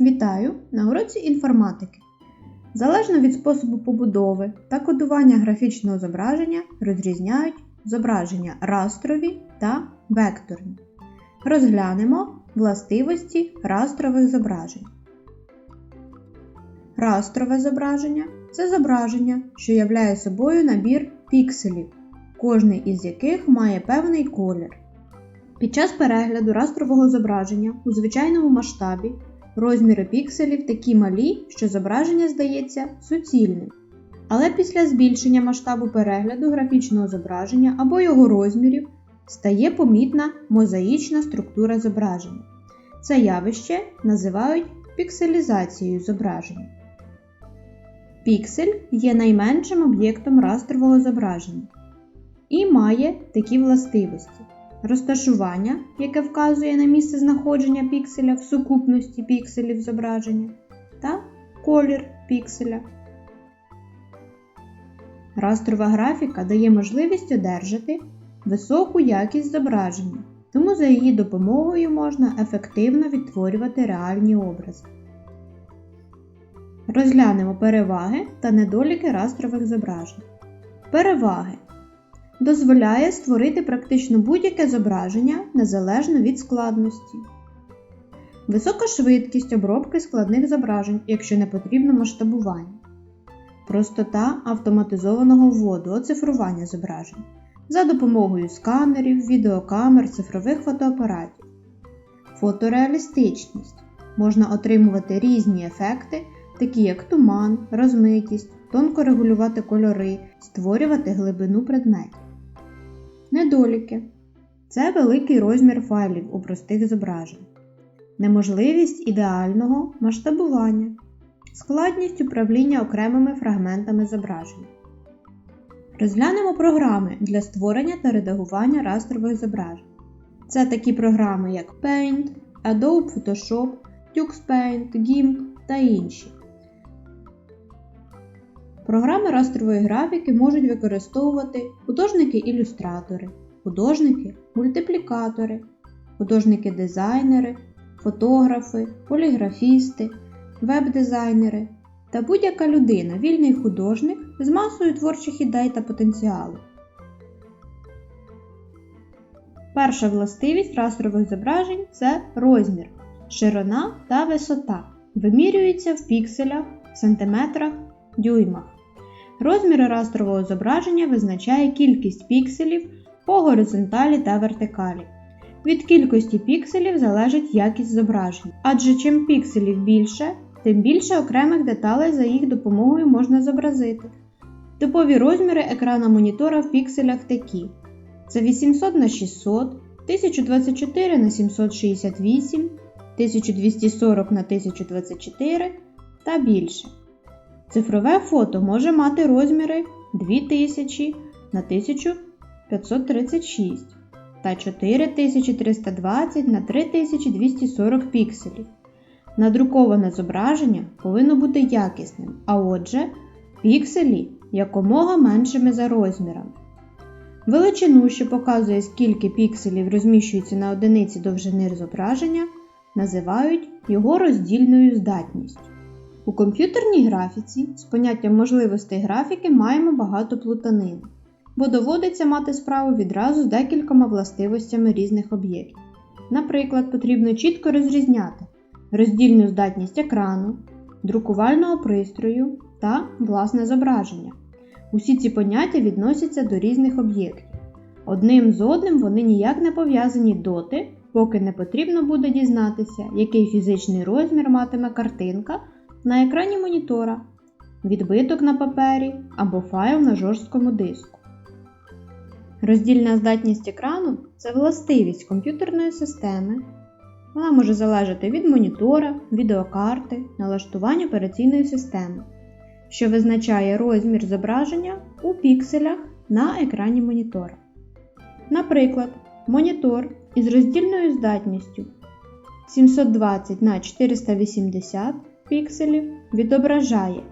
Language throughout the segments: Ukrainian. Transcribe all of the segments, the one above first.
Вітаю на уроці інформатики. Залежно від способу побудови та кодування графічного зображення розрізняють зображення растрові та векторні. Розглянемо властивості растрових зображень. Растрове зображення це зображення, що являє собою набір пікселів, кожний із яких має певний колір. Під час перегляду растрового зображення у звичайному масштабі розміри пікселів такі малі, що зображення здається суцільним. Але після збільшення масштабу перегляду графічного зображення або його розмірів стає помітна мозаїчна структура зображення. Це явище називають пікселізацією зображення. Піксель є найменшим об'єктом растрового зображення і має такі властивості розташування, яке вказує на місце знаходження пікселя в сукупності пікселів зображення, та колір пікселя. Растрова графіка дає можливість одержати високу якість зображення, тому за її допомогою можна ефективно відтворювати реальні образи. Розглянемо переваги та недоліки растрових зображень. Переваги дозволяє створити практично будь-яке зображення незалежно від складності. Висока швидкість обробки складних зображень, якщо не потрібно масштабування. Простота автоматизованого вводу оцифрування зображень за допомогою сканерів, відеокамер, цифрових фотоапаратів. Фотореалістичність. Можна отримувати різні ефекти, такі як туман, розмитість, тонко регулювати кольори, створювати глибину предметів. Недоліки це великий розмір файлів у простих зображень, неможливість ідеального масштабування, складність управління окремими фрагментами зображення. Розглянемо програми для створення та редагування растрових зображень. Це такі програми, як Paint, Adobe Photoshop, TuxPaint, GIMP та інші. Програми растрової графіки можуть використовувати художники-ілюстратори, художники-мультиплікатори, художники-дизайнери, фотографи, поліграфісти, веб-дизайнери та будь-яка людина, вільний художник з масою творчих ідей та потенціалу. Перша властивість растрових зображень це розмір, ширина та висота. Вимірюється в пікселях, сантиметрах, дюймах. Розмір растрового зображення визначає кількість пікселів по горизонталі та вертикалі. Від кількості пікселів залежить якість зображення, адже чим пікселів більше, тим більше окремих деталей за їх допомогою можна зобразити. Типові розміри екрана монітора в пікселях такі: це 800 на 600, 1024 на 768, 1240 на 1024 та більше. Цифрове фото може мати розміри 2000 на 1536 та 4320 на 3240 пікселів. Надруковане зображення повинно бути якісним, а отже, пікселі якомога меншими за розмірами. Величину, що показує, скільки пікселів розміщується на одиниці довжини зображення, називають його роздільною здатністю. У комп'ютерній графіці з поняттям можливостей графіки маємо багато плутанин, бо доводиться мати справу відразу з декількома властивостями різних об'єктів. Наприклад, потрібно чітко розрізняти роздільну здатність екрану, друкувального пристрою та власне зображення. Усі ці поняття відносяться до різних об'єктів. Одним з одним вони ніяк не пов'язані доти, поки не потрібно буде дізнатися, який фізичний розмір матиме картинка на екрані монітора, відбиток на папері або файл на жорсткому диску. Роздільна здатність екрану це властивість комп'ютерної системи. Вона може залежати від монітора, відеокарти, налаштування операційної системи, що визначає розмір зображення у пікселях на екрані монітора. Наприклад, монітор із роздільною здатністю 720 на 480 пікселів відображає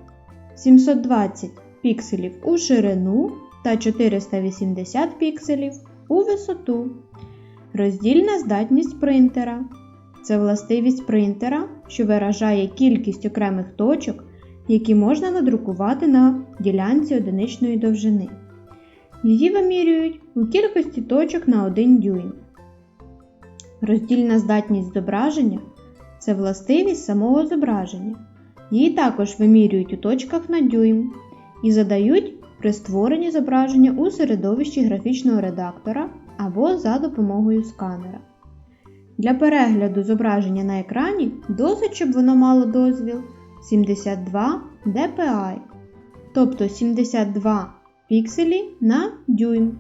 720 пікселів у ширину та 480 пікселів у висоту. Роздільна здатність принтера це властивість принтера, що виражає кількість окремих точок, які можна надрукувати на ділянці одиничної довжини. Її вимірюють у кількості точок на 1 дюйм. Роздільна здатність зображення це властивість самого зображення. Її також вимірюють у точках на дюйм і задають при створенні зображення у середовищі графічного редактора або за допомогою сканера. Для перегляду зображення на екрані досить, щоб воно мало дозвіл 72 dpi, тобто 72 пікселі на дюйм.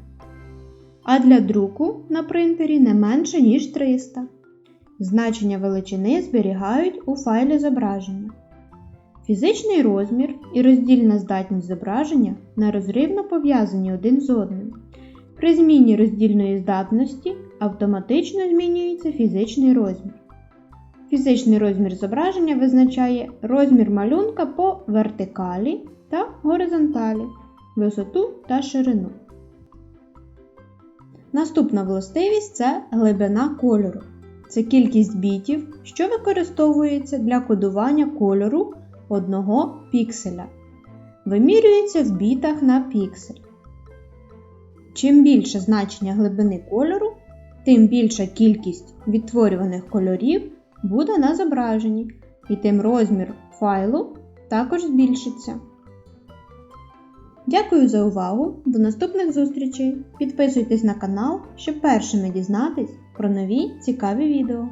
А для друку на принтері не менше, ніж 300. Значення величини зберігають у файлі зображення. Фізичний розмір і роздільна здатність зображення нерозривно пов'язані один з одним. При зміні роздільної здатності автоматично змінюється фізичний розмір. Фізичний розмір зображення визначає розмір малюнка по вертикалі та горизонталі, висоту та ширину. Наступна властивість це глибина кольору. Це кількість бітів, що використовується для кодування кольору одного пікселя. Вимірюється в бітах на піксель. Чим більше значення глибини кольору, тим більша кількість відтворюваних кольорів буде на зображенні, і тим розмір файлу також збільшиться. Дякую за увагу! До наступних зустрічей! Підписуйтесь на канал, щоб першими дізнатись про нові цікаві відео.